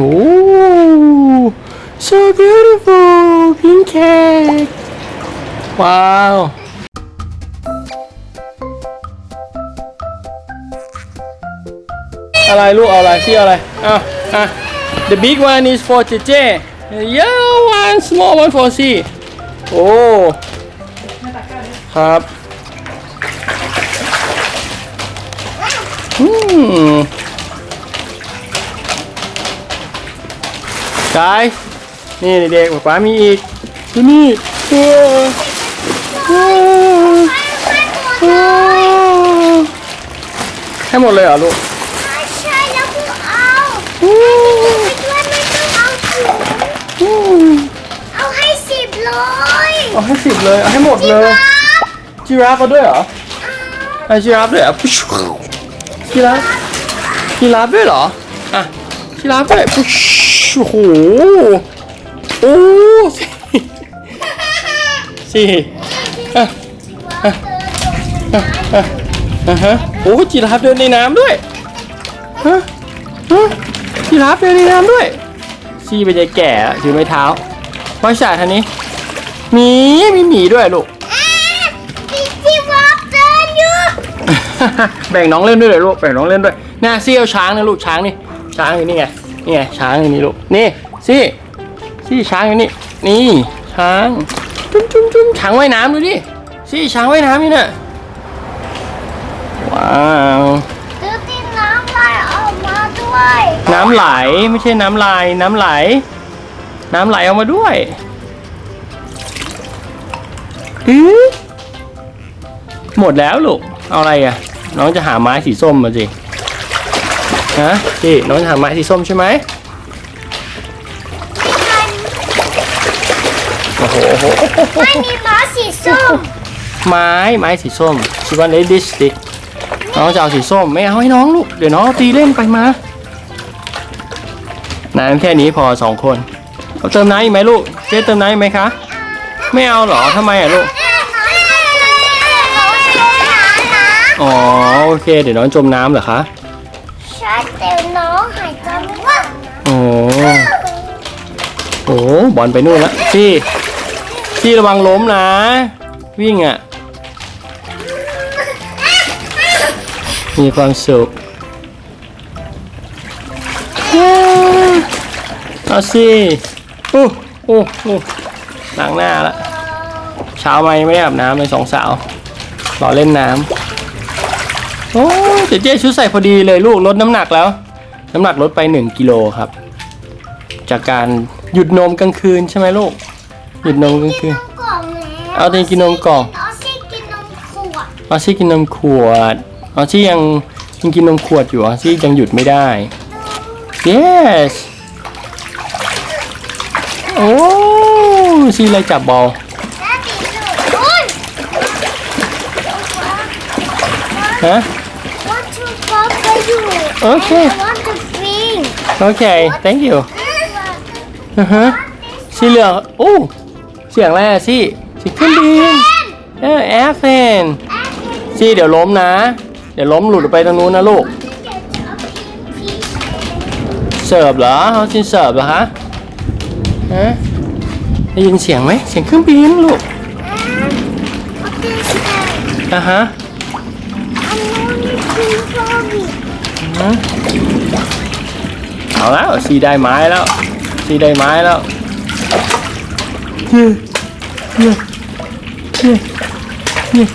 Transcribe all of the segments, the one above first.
โอ้ so beautiful pink cake ว้าวอะไรลูกเอาอะไรที่อะไรอะอะ the big one is for เจเจ the yellow one small one for C โอ้ครับอืม กาย นี่เด็กๆป๊ามีอีกที่นี่เออเออเออให้หมดเลยเหรอลูกไม่ใช่แล้วกูเอาอืมไปด้วยไม่ต้องเอาถุงอืมเอาให้สิบเลยเอาให้สิบเลยเอาให้หมดเลยจิราฟเอาด้วยเหรอไอจิราฟด้วยเหรอปุ๊ชจิราฟจิราฟด้วยเหรออะ จิราฟด้วยปุ๊ชโอ้โหโอ้สี่สี่อะอะอะอะอะฮะโอ้จิราฟเดินในน้ำด้วยฮะฮะจิราฟเดินในน้ำด้วยซี่เป็นยายแก่ถือไม้เท้าว่าฉาทานี้หมีมีหมีด้วยลูกพี่ที่วอกเดินอยู่แบ่งน้องเล่นด้วยเลยลูกแบ่งน้องเล่นด้วยน่าซี่เอาช้างนะลูกช้างนี่ ช้างอยู่นี่ไงนี่ไงช้างอยู่นี่ลูกนี่ซี่ซี่ช้างอยู่นี่นี่ช้างจุ้มจุ้มจุ้มช้างว่ายน้ำดูดิซี่ช้างว่ายน้ำนี่น่ะว้าวดูตีน้ำไหลออกมาด้วย น้ำไหลไม่ใช่น้ำลายน้ำไหล น้ำไหลออกมาด้วยอื้อหมดแล้วลูก เอาอะไรอะ น้องจะหาไม้สีส้มมาสิ ฮะสิน้องจะหาไม้สีส้มใช่ไหมโอ้โหโอ้โหไม่มีม้าสีส้มไม้ไม้สีส้มชิวันเลดิสติกน้องจะเอาสีส้มไม่เอาให้น้องลูกเดี๋ยวน้องเอาตีเล่นไปมาน้ำแค่นี้พอสองคนเอาเติมน้ำอีกไหมลูกเจ๊เติมน้ำอีกไหมคะ ไม่เอาเหรอทำไมอะลูกอ๋อโอเค เดี๋ยวน้องจมน้ำเหรอคะ ชัดเดี๋ยวน้องหายใจไม่ออกโอ้โหบอลไปนู่นแล้วพี่พี่ระวังล้มนะ วิ่งอะ มีความสุขเอาสิอู้อู้อู้ล้างหน้าละเช้ามายังไม่ได้อาบน้ำเลยสองสาว รอเล่นน้ำโอ้ เจ๊เจ๊ชุดใส่พอดีเลยลูกลดน้ำหนักแล้ว น้ำหนักลดไป 1กิโลครับ จากการหยุดนมกลางคืนใช่ไหมลูก หยุดนมกลางคืนนมกล่องแล้วเอาแต่กินนมกล่องเอาสิกินนมขวดออซี่กินนมขวด ออซี่ยังยังกินนมขวดอยู่ออซี่ยังหยุดไม่ได้ yes โอ้ซี่อะไรจับบอลแม่ตีสุดอุ้ยฮะ want to go for you โอเค I want to drink โอเค thank you อือฮะสีเหลืองโอ้เสียงอะไรอะซี่เสียงเครื่องบินเออแอร์เฟนซี่เดี๋ยวล้มนะ เดี๋ยวล้มหลุดออกไปตรงนู้นนะลูก เสิร์ฟเหรอเขาจินเสิร์ฟเหรอคะฮะได้ยินเสียงไหมเสียงเครื่องบินลูกอะฮะฮะ เอาแล้วซีได้ไม้แล้วซีได้ไม้แล้วเฮ้ยเฮ้ยเฮ้ยเฮ้ย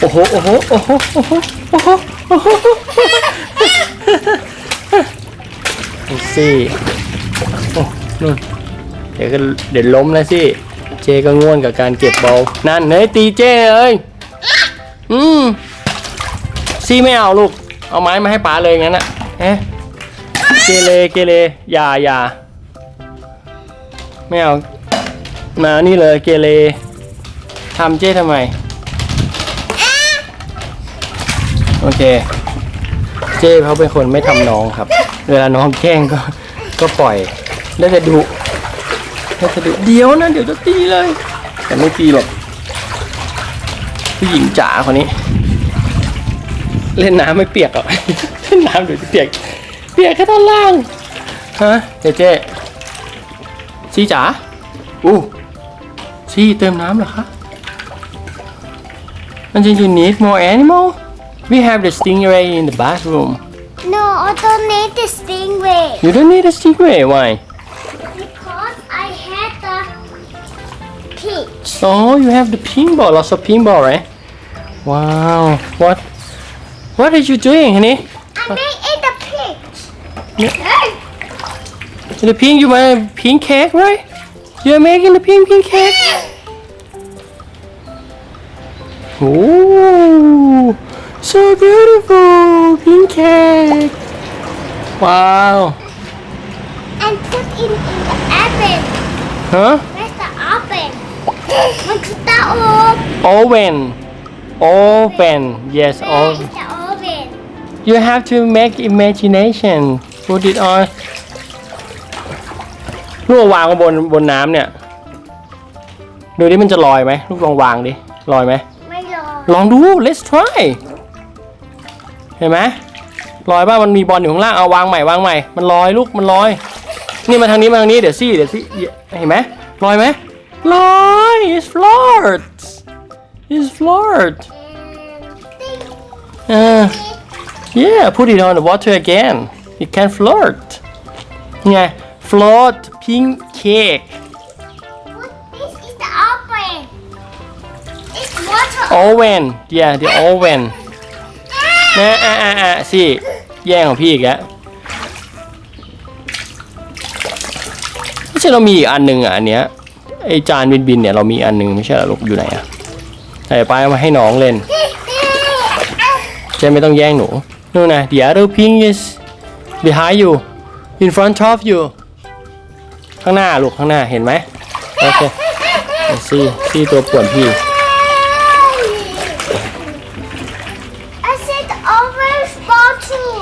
โอ้โหโอ้โหโอ้โหโอ้โหโอ้โหโอ้โหดูสิโอ้นู่นเดี๋ยวก็เดี๋ยวล้มแล้วสิ เจก็ง่วนกับการเก็บบอลนั่นเฮ้ยตีเจเลยอืมซี่ไม่เอาลูก เอาไม้มาให้ป๋าเลยงั้นอะเอ๊ะเกเรเกเรอย่าอย่าไม่เอามานี่เลยเกเรทำเจ้ทำไมโอเค เจ้เขาเป็นคนไม่ทำน้องครับ เวลาน้องแกล้งก็ก็ปล่อยแล้วจะดุแล้วจะดุเดี๋ยวนะเดี๋ยวจะตีเลย แต่ไม่ตีหรอกผู้หญิงจ๋าคนนี้ เล่นน้ำไม่เปียกหรอกเล่นน้ำเดี๋ยวจะเปียก เปียกแค่ท่อนล่าง ฮะ เจเจซีจ๋า อู้ซีเติมน้ำเหรอคะ and then you need more animal we have the stingray in the bathroom No, I don't need the stingray you don't need a stingray why because I had the peach. oh you have the pink ball lots of pink ball right wow what What are you doing, honey? I'm making the pink. The pink, you want a pink cake, right? You're making the pink pink cake. Oh, so beautiful pink cake. Wow. And put it in the oven. Huh? Where's the oven? What's the oven? Oven. Oven. Yes, oven. You have to make imagination. Put it on. ลูกเอาวางไว้บนบนน้ำเนี่ย ดูดิมันจะลอยไหมลูกลองวางดิลอยไหมไม่รอลองดู let's try เห็นไหมลอยป่ะมันมีบอลอยู่ข้างล่างเอาวางใหม่วางใหม่ มันลอยลูกมันลอย นี่มาทางนี้มาทางนี้เดี๋ยวซี่เดี๋ยวซี่เห็นไหมลอยไหมลอย it's float it's float เออ yeah put it on the water again it can float ไง float pink cake This is the oven. It's water. oven yeah the oven นะอะอะอะสิแย่งของพี่อีกแล้วไม่ใช่เรามีอีกอันหนึ่งอะอันเนี้ยไอจานบินบินๆเนี่ยเรามีอันหนึ่งไม่ใช่เหรอลูกอยู่ไหนอะใส่ไปเอามาให้น้องเล่นเจะไม่ต้องแย่งหนู นู่นนะ the other pink is behind you in front of you ข้างหน้าลูกข้างหน้าเห็นไหมโอเคเอาสิสิตัวป่วนพี่ I said the oven bottle.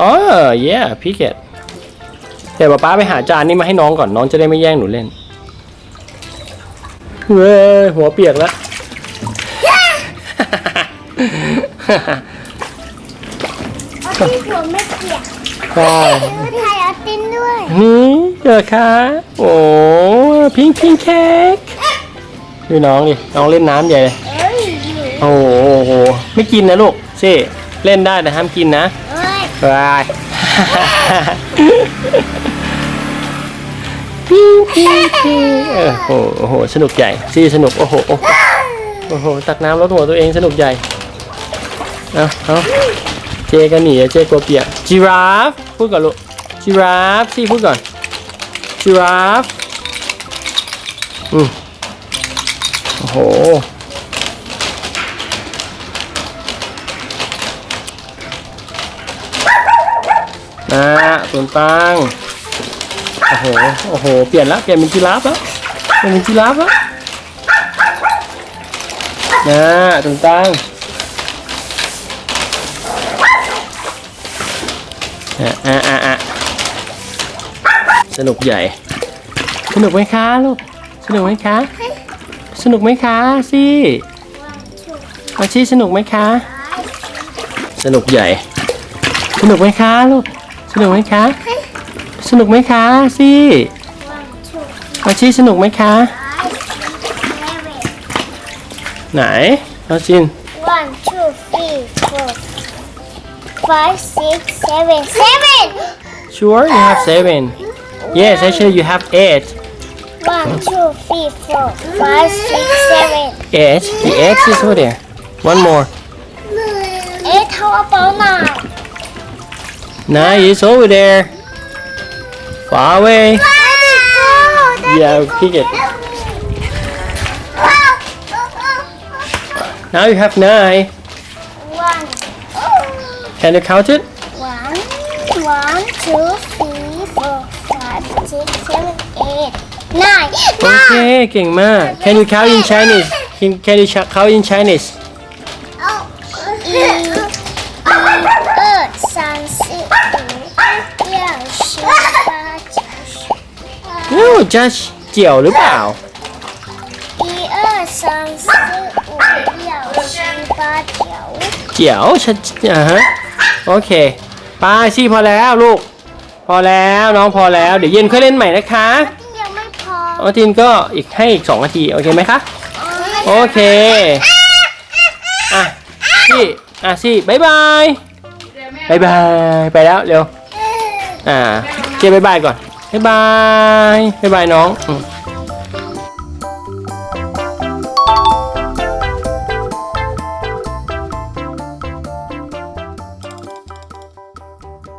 อ๋อ yeah pick it เดี๋ยวป๊าป๊าไปหาจานนี้มาให้น้องก่อนน้องจะได้ไม่แย่งหนูเล่นเว้ยหัวเปียกแล้วเอา ที่หัวไม่เปียกใช่ไทยเอาติ้นด้วย นี่เหรอคะ โอ้พิงพิงเค้กดูน้องดิ น้องเล่นน้ำใหญ่เลยเอ้ยอยู่โอ้โหโอ้โห ไม่กินนะลูกสิเล่นได้แต่ห้ามกินนะเอ้ยบายปิ้งปิ้งปิ้งเออโอ้โหโอ้โห สนุกใหญ่ ซีสนุกโอ้โหโอ้โห โอ้โห ตักน้ำรดหัวตัวเองสนุกใหญ่ เอาเอา เจก็หนีเจกลัวเปียกจีราฟพูดก่อนลูกจีราฟซี่พูดก่อนจีราฟอืมโอ้โหนะตุนตังโอ้โห โอ้โห เปลี่ยนละเปลี่ยนเป็นจีราฟแล้วเปลี่ยนเป็นจีราฟแล้วนะตุนตัง อะอะอะอะสนุกใหญ่ สนุกไหมคะลูก สนุกไหมคะ สนุกไหมคะซี่มาชีสนุกไหมคะ สนุกใหญ่ สนุกไหมคะลูก สนุกไหมคะ สนุกไหมคะซี่อาชีสนุกไหมคะ ไหนอาชิน one two three four five six seven. Seven! Sure you have seven. Yes actually you have eight. One two three four five six seven. Eight. The eight is over there. One more. Eight how about nine? Nine is over there. Far away. Let it. go. Let yeah pick it now you have nine. Can you count it? One, one, two, three, four, five, six, seven, eight, nine. Okay, Nine. เก่งมาก Can you count in Chinese Can Can you count in Chinese No just เจียวหรือเปล่า一二三四五六七八九 เจียวชัดอ่าฮะโอเคไปสิพอแล้วลูกพพอแล้วน้องพอแล้วเดี๋ยวเย็นค่อยเล่นใหม่นะคะยังไม่พอออทินก็อีกให้อีก2นาทีโอเคไหมคะโอเคอะซี่อะซี่บายบายบายบายไปแล้วเร็วอ่าเจบายบายก่อนบายบายบายบายน้องอืม